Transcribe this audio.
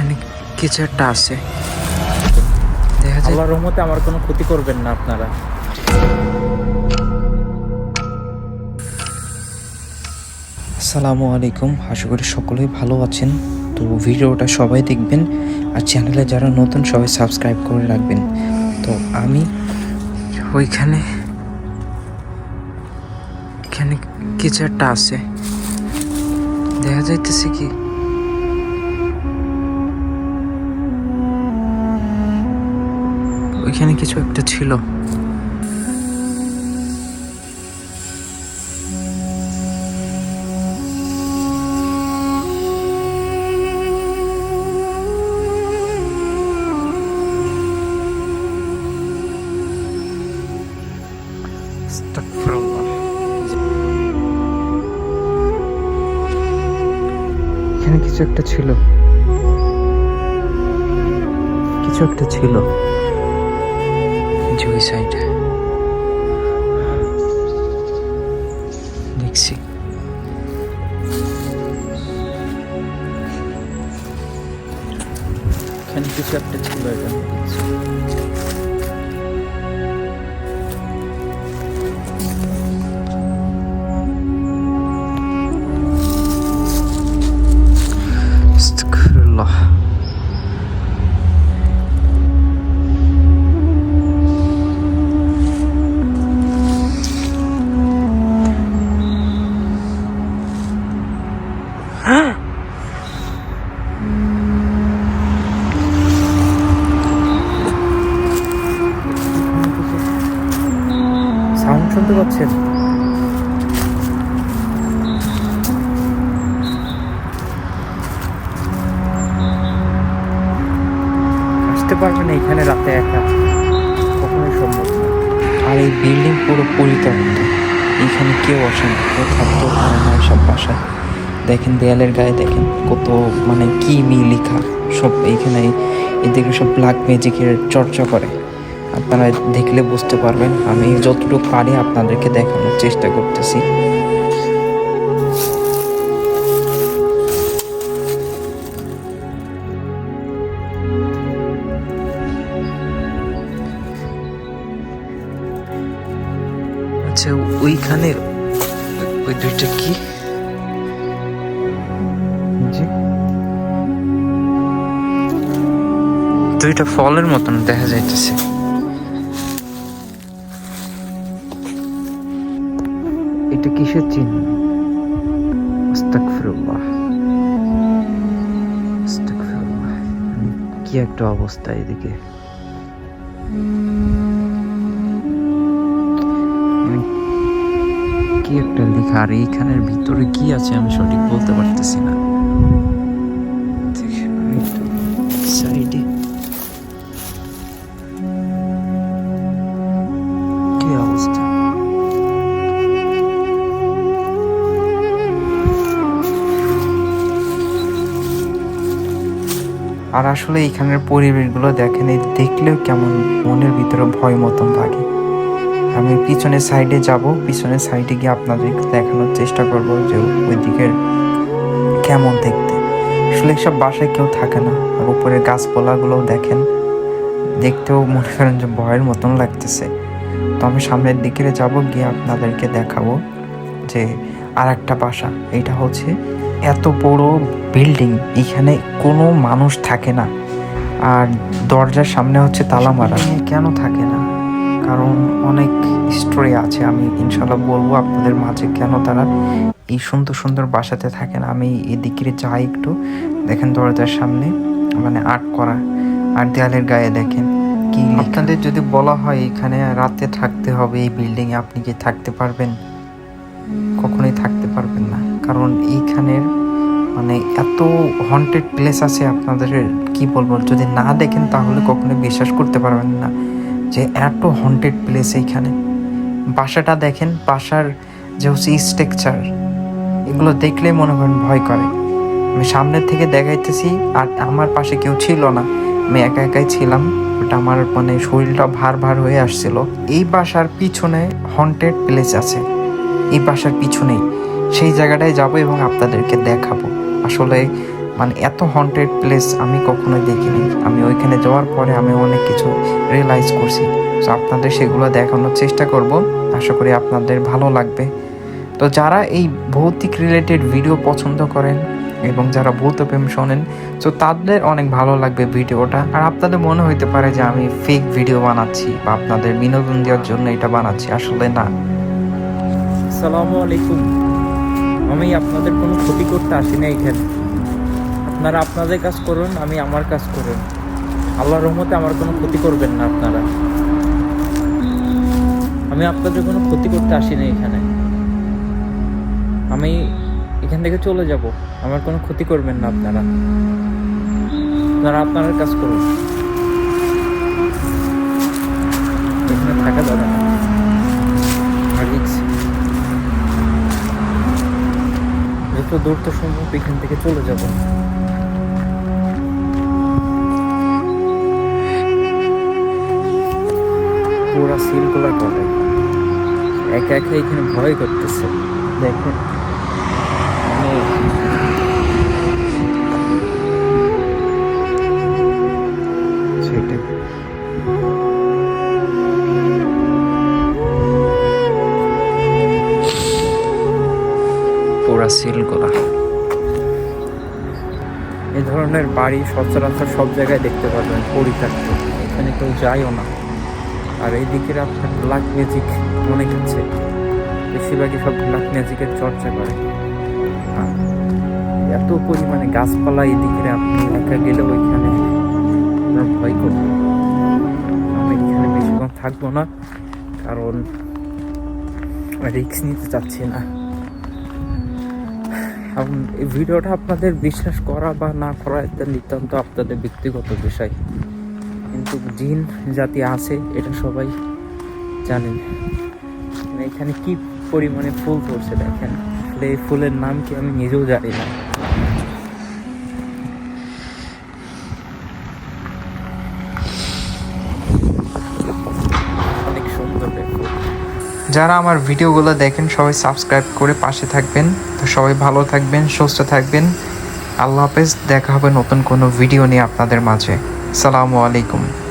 ওইখানে কিছু একটা আছে। দেখা যায় আল্লাহর রহমতে আমার কোনো ক্ষতি করবেন না আপনারা। আসসালামু আলাইকুম। আশা করি সকলেই ভালো আছেন। তো ভিডিওটা সবাই দেখবেন আর চ্যানেলে যারা নতুন সবাই সাবস্ক্রাইব করে রাখবেন। তো আমি ওইখানে এখানে কিছু একটা আছে। দেখা যাইতেছে কি? ওইখানে কিছু একটা ছিল। এখানে কিছু একটা ছিল। কিছু একটা ছিল। যে ওই সাইডে দেখছি এখানে কিছু একটা ছিল এটা আসতে পারবেন না, এখানে রাতে একা। কখনোই সম্ভব না। আর এই বিল্ডিং পুরো পরিত্যক্ত। এখানে কেউ আসে না, কেউ থাকতেও পারে না সব বাসায়। দেখেন দেয়ালের গায়ে, দেখেন কত মানে কি মি লেখা। সব এইখানে এদিকে সব ব্ল্যাক ম্যাজিকের চর্চা করে। আপনারা দেখলে বুঝতে পারবেন, আমি যতটুকু পারি আপনাদেরকে দেখানোর চেষ্টা করতেছি। আচ্ছা ওইখানের ওই দুইটা কি? দুইটা ফলের মতন দেখা যাইতেছে। এটা কিসের চিহ্ন? আস্তাগফিরুল্লাহ। মানে কি একটা অবস্থা এদিকে। কি একটা লেখা? আর এইখানের ভিতরে কি আছে আমি সঠিক বলতে পারতেছি না। আর আসলে এখানের পরিবেশগুলো দেখেন, এই দেখলেও কেমন মনের ভিতরে ভয় মতন লাগে। আমি পিছনের সাইডে যাব পিছনের সাইডে গিয়ে আপনাদের দেখানোর চেষ্টা করব যে ওই দিকের কেমন দেখতে। আসলে সব বাসায় কেউ থাকে না, আর উপরে গাছপালাগুলোও দেখেন। দেখতেও মনে করেন যে ভয়ের মতন লাগতেছে। তো আমি সামনের দিকে যাব, গিয়ে আপনাদেরকে দেখাবো যে আর একটা বাসা। এটা হচ্ছে এত বড় বিল্ডিং, এখানে কোনো মানুষ থাকে না। আর দরজার সামনে হচ্ছে তালা মারা। কেন থাকে না? কারণ অনেক স্টোরি আছে, আমি ইনশাল্লাহ বলব আপনাদের মাঝে কেন তারা এই সুন্দর সুন্দর বাসাতে থাকে না। আমি এদিকে যাই একটু, দেখেন দরজার সামনে মানে আর্ট করা আর দেয়ালের গায়ে দেখেন কি আপনাদের যদি বলা হয় এখানে রাতে থাকতে হবে, এই বিল্ডিং এ আপনি কি থাকতে পারবেন? কখনোই থাকতে পারবেন না। কারণ এইখানের মানে এত হন্টেড প্লেস আছে আপনাদের, কি বলব? যদি না দেখেন তাহলে কখনোই বিশ্বাস করতে পারবেন না। যে এত হন্টেড প্লেস এইখানে। বাসাটা দেখেন, বাসার যে হচ্ছে স্ট্রাকচার এগুলো দেখলেই মনে করেন ভয় করে। আমি সামনের থেকে দেখাইতেছি, আর আমার পাশে কেউ ছিল না। আমি একা একাই ছিলাম ওটা আমার মানে শরীরটা ভার ভার হয়ে আসছিল। এই বাসার পিছনে হন্টেড প্লেস আছে। এই বাসার পিছনেই। সেই জায়গাটায় যাব এবং আপনাদেরকে দেখাবো। আসলে মানে এত হন্টেড প্লেস আমি কখনোই দেখিনি। আমি ওইখানে যাওয়ার পরে আমি অনেক কিছু রিয়েলাইজ করছি। তো আপনাদের সেগুলো দেখানোর চেষ্টা করব। আশা করি আপনাদের ভালো লাগবে। তো, যারা এই ভৌতিক রিলেটেড ভিডিও পছন্দ করেন এবং যারা ভৌত প্রেম শোনেন তো তাদের অনেক ভালো লাগবে ভিডিওটা। আর আপনাদের মনে হইতে পারে যে আমি ফেক ভিডিও বানাচ্ছি বা আপনাদের বিনোদন দেওয়ার জন্য এটা বানাচ্ছি। আসলে না। আসসালামু আলাইকুম। আমি আপনাদের কোনো ক্ষতি করতে আসি না এখানে। আপনারা আপনাদের কাজ করুন, আমি আমার কাজ করুন। আল্লাহর রহমতে আমার কোনো ক্ষতি করবেন না আপনারা। আমি আপনাদের কোনো ক্ষতি করতে আসিনি এখানে। আমি এখান থেকে চলে যাব, আমার কোনো ক্ষতি করবেন না আপনারা। আপনারা আপনার কাজ করুন। এখানে থাকা যত দূর তো সম্ভব এখান থেকে চলে যাব। পুরা সিলগুলা করে। একা একা এখানে ভয় করতেছে। দেখেন। মানে এই ধরনের বাড়ি সচরাচর সব জায়গায় দেখতে পাবেন পরিত্যক্ত। এখানে কেউ যায়ও না। আর এই দিকের আপনার ব্ল্যাক ম্যাজিক অনেক আছে বেশিরভাগই সব ব্ল্যাক ম্যাজিকের চর্চা করে। এত পরিমাণে গাছপালা এই দিকের আপনি একা গেলে ওইখানে আপনার ভয় করবে। আমি এখানে বেশিক্ষণ থাকব না, কারণ রিক্স নিতে চাচ্ছি না। এই ভিডিওটা আপনাদের বিশ্বাস করা বা না করা এটা নিতান্ত আপনাদের ব্যক্তিগত বিষয়। কিন্তু জিন জাতি আছে, এটা সবাই জানেন মানে এখানে কি পরিমাণে ফুল পড়ছে দেখেন। এই ফুলের নাম কি আমি নিজেও জানি না। যারা আমার ভিডিওগুলো দেখেন, সবাই সাবস্ক্রাইব করে পাশে থাকবেন। তো সবাই ভালো থাকবেন, সুস্থ থাকবেন। আল্লাহ হাফেজ, দেখা হবে নতুন কোনো ভিডিও নিয়ে আপনাদের মাঝে। সালামু আলাইকুম।